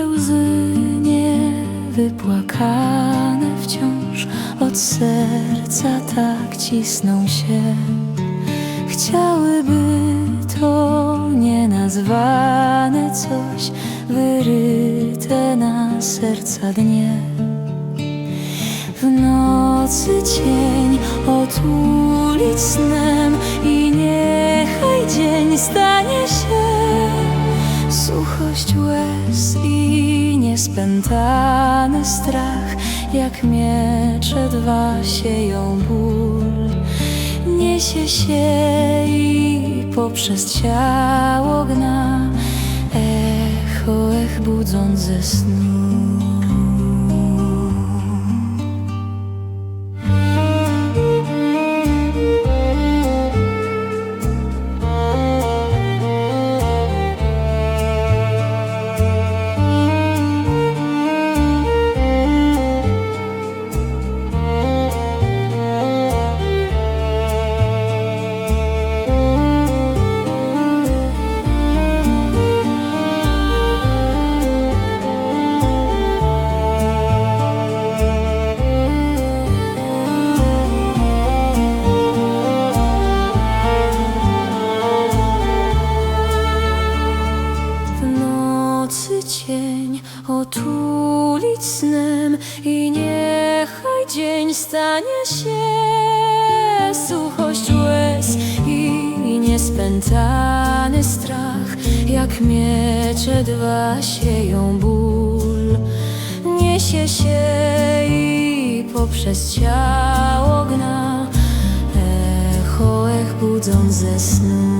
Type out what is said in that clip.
nasze łzy niewypłakane wciąż od serca tak cisną się. Chciałyby to nienazwane coś wyryte na serca dnie. W nocy cień otulić snem i niechaj dzień stanie suchość łez i niespętany strach, jak miecze dwa sieją ból. Niesie się i poprzez ciało gna echo ech budząc ze snu. Otulić snem i niechaj dzień stanie się suchość łez i niespętany strach, jak miecze dwa sieją ból. Niesie się i poprzez ciało gna echo ech budząc ze snu.